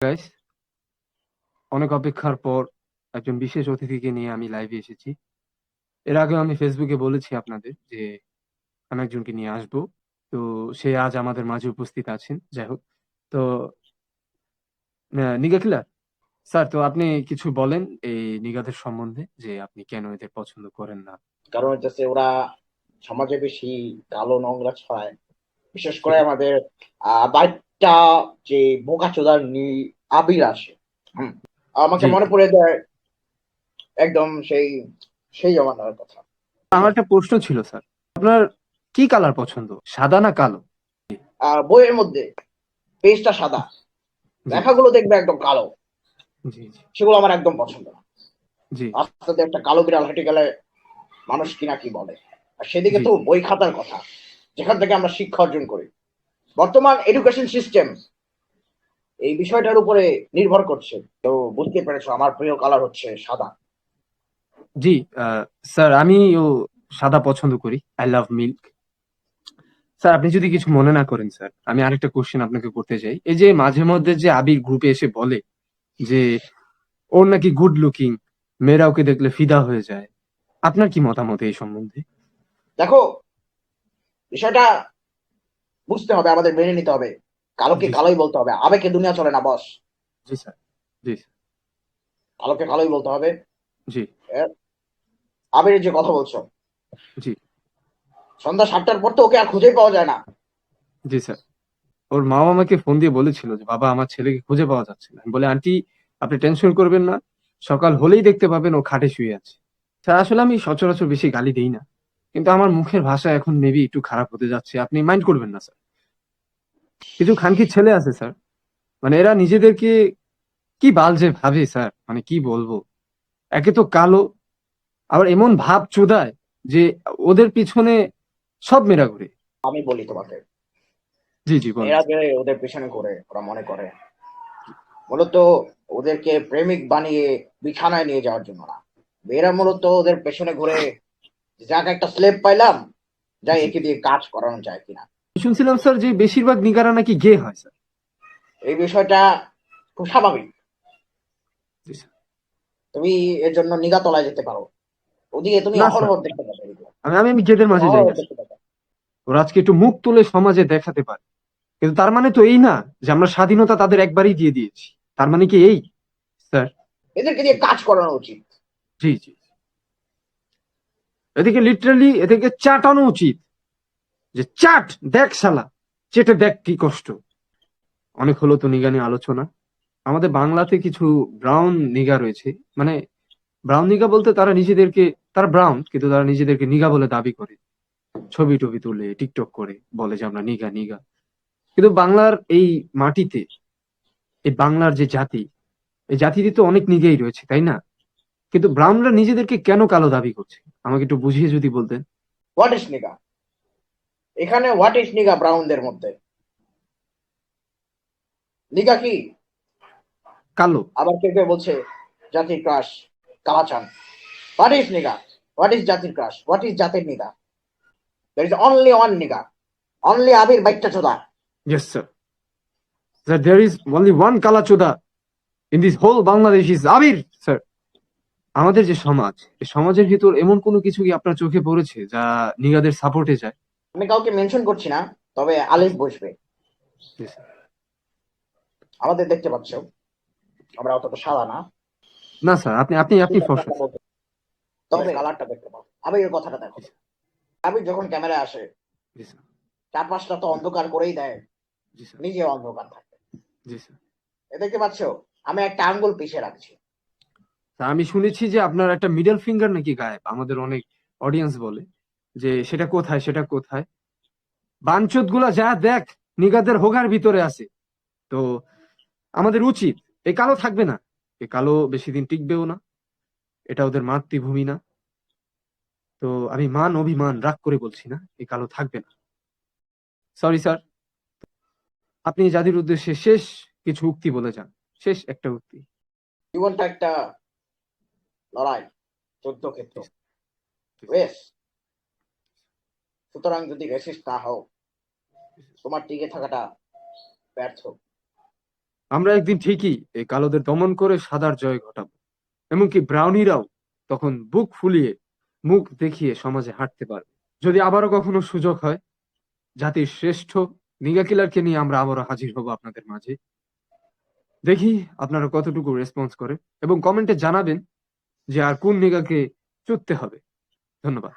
Guys অনেক অপেক্ষার পর একজন বিশেষ অতিথিকে নিয়ে আমি লাইভে এসেছি। এর আগে আমি ফেসবুকে বলেছি আপনাদের যে আমি একজনকে নিয়ে আসব। তো সে আজ আমাদের মাঝে উপস্থিত আছেন যাই হোক। তো আহ, নিগা কিলার? স্যার তো আপনি কিছু বলেন এই নিগাদের সম্বন্ধে যে আপনি কেন এদের পছন্দ করেন না? কারণ হচ্ছে ওরা সমাজে বেশি কালো নোংরা ছড়ায়। বিশেষ করে আমাদের আহ বাইকটা যে বোকা চোদার আবির আসে। আমাকে মনে পড়ে যায় একদম সেই সেই জমানার কথা। আমার একটা প্রশ্ন ছিল স্যার। আপনার কি কালার পছন্দ সাদা না কালো? আর বইয়ের মধ্যে পেজটা সাদা। লেখাগুলো দেখবে একদম কালো। সেগুলো আমার একদম পছন্দ না। রাস্তাতে একটা কালো বিড়াল হেঁটে গেলে মানুষ কিনা কি বলে? আর সেদিকে তো বই খাতার কথা। যেখান থেকে আমরা শিক্ষা অর্জন করি। বর্তমান এডুকেশন সিস্টেম এই বিষয়টার উপরে নির্ভর করছে। তো বুঝতে পেরেছ আমার প্রিয় কালার হচ্ছে সাদা। জি স্যার আমিও সাদা পছন্দ করি। আই লাভ মিল্ক স্যার আপনি যদি কিছু মনে না করেন স্যার আমি আরেকটা কোশ্চেন আপনাকে করতে চাই। এই যে মাঝে মধ্যে যে আবির গ্রুপে এসে বলে যে ওর নাকি গুড লুকিং মেয়েরা ওকে দেখলে ফিদা হয়ে যায়। আপনার কি মতামত এই সম্বন্ধে? দেখো বিষয়টা বুঝতে হবে আমাদের মেনে নিতে হবে। কালোকে। কালোই বলতে হবে। আবেগে দুনিয়া চলে না বস। জি স্যার। জি কালোকে কালোই বলতে হবে। জি। আবের যে কথা বলছো। জি। সন্ধ্যা সাতটার পর তো ওকে আর খুঁজেই পাওয়া যায় না। জি স্যার। ওর মা আমাকে ফোন দিয়ে বলেছিল যে বাবা আমার ছেলেকে খুঁজে পাওয়া যাচ্ছে না। বলে আন্টি আপনি টেনশন করবেন না। সকাল হলেই দেখতে পাবেন ও খাটে শুয়ে আছে। স্যার আসলে আমি সচরাচর বেশি গালি দেই না। কিন্তু আমার মুখের ভাষা এখন মেবি একটু খারাপ হতে যাচ্ছে। আপনি মাইন্ড করবেন না স্যার কিছু খানকি ছেলে আছে স্যার মানে এরা নিজেদেরকে কি বাল যে ভাবে স্যার মানে কি বলব? একে তো কালো আবার এমন ভাব চোদায় যে ওদের পিছনে সব মেয়েরা ঘুরে। আমি বলি তোমাকে। জি জি এরা যে ওদের পেছনে করে ওরা মনে করে। মূলত ওদেরকে প্রেমিক বানিয়ে বিছানায় নিয়ে যাওয়ার জন্য না। এরা মূলত ওদের পেছনে ঘুরে যাক একটা স্লেপ পাইলাম। যাই একে দিয়ে কাজ করানো যায় কিনা। শুনছিলাম স্যার যে বেশিরভাগ নিগারা নাকি গে হয় স্যার। এই বিষয়টা খুব স্বাভাবিক। তুমি এর জন্য নিগা তলায় যেতে পারো। ওদিকে তুমি না, অহরহ দেখতে পাবে আমি আমি আমি গেদের মাঝে যাই। ওরা আজকে একটু মুখ তুলে সমাজে দেখাতে পারে। কিন্তু তার মানে তো এই না যে আমরা স্বাধীনতা তাদের একবারই দিয়ে দিয়েছি। তার মানে কি এই স্যার? এদেরকে দিয়ে কাজ করানো উচিত। জি জি। এদিকে লিটারালি এদেরকে চাটানো উচিত। যে চাট, দেখ শালা চেটে দেখ কি কষ্ট। অনেক হলো তো নিগা নিয়ে আলোচনা। আমাদের বাংলাতে কিছু ব্রাউন নিগা রয়েছে। মানে ব্রাউন নিগা বলতে তারা নিজেদেরকে, তারা ব্রাউন কিন্তু তারা নিজেদেরকে নিগা বলে দাবি করে। ছবি টবি তুলে টিকটক করে, বলে যে আমরা নিগা নিগা। কিন্তু বাংলার এই মাটিতে, এই বাংলার যে জাতি, এই জাতিতে তো অনেক নিগাই রয়েছে, তাই না? কিন্তু ব্রাউনরা নিজেদেরকে কেন কালো দাবি করছে? আমাকে একটু বুঝিয়ে যদি বলতেন। হোয়াট ইস নিগা এখানে হোয়াট ইস নিগা ব্রাউনদের মধ্যে? নিগা কি? কালো। আবার কেউ কেউ বলছে? জাতির crush Kalachan what is nigga what is জাতির ক্রাশ হোয়াট ইজ জাতির nigga there is only one nigga only Abir বাইকটা চোদা Yes, sir. That there is only one Kalachoda in this whole Bangladesh is Abir, sir. আমাদের যে সমাজ সমাজের ভিতর এমন কোনো কিছু কি আপনার চোখে পড়েছে যা নিগাদের সাপোর্টে যায়? আমি কাউকে মেনশন করছি না তবে আলিফ বসবে। আমাদের দেখতে পাচ্ছ আমরা অতটা সাদা না। না স্যার আপনি আপনি আপনি ফর্সা তবে কালারটা দেখতে পাও আবির কথাটা দেখো। আবির যখন ক্যামেরায় আসে জি স্যার চারপাশটা তো অন্ধকার করেই দেয়। জি স্যার নিজে অন্ধকার থাকে। জি স্যার এ দেখতে পাচ্ছ আমি একটা আঙ্গুল পিছিয়ে রাখছি। আমি শুনেছি যে আপনার একটা মিডল ফিঙ্গার নাকি গায়েব, আমাদের অনেক অডিয়েন্স বলে, যে সেটা কোথায় সেটা কোথায়? বাঞ্চতগুলা যা দেখ, নিগাদের হোগার ভিতরে আছে। তো আমাদের উচিত এই কালো থাকবে না, এ কালো বেশি দিন টিকবেও না, এটা ওদের মাতৃভূমি না। তো আমি মান অভিমান, রাগ করে বলছি না এই কালো থাকবে না। সরি স্যার আপনি জাতির উদ্দেশ্যে শেষ কিছু উক্তি বলে যান। শেষ একটা উক্তি। জীবনটা একটা লড়াই যুদ্ধ ক্ষেত্র। রেস সুতরাং যদি রেসিস্ট না হও তোমার টিকে থাকাটা ব্যর্থ। আমরা একদিন ঠিকই এই কালোদের দমন করে সাদার জয় ঘটাবো। এমনকি ব্রাউনিরাও তখন বুক ফুলিয়ে মুখ দেখিয়ে সমাজে হাঁটতে পারবে। যদি আবারও কখনো সুযোগ হয় জাতির শ্রেষ্ঠ নিগা কিলারকে নিয়ে আমরা আবারও হাজির হব আপনাদের মাঝে। দেখি আপনারা কতটুকু রেসপন্স করে এবং কমেন্টে জানাবেন যে আর কোন নিগাকে চুততে হবে। ধন্যবাদ।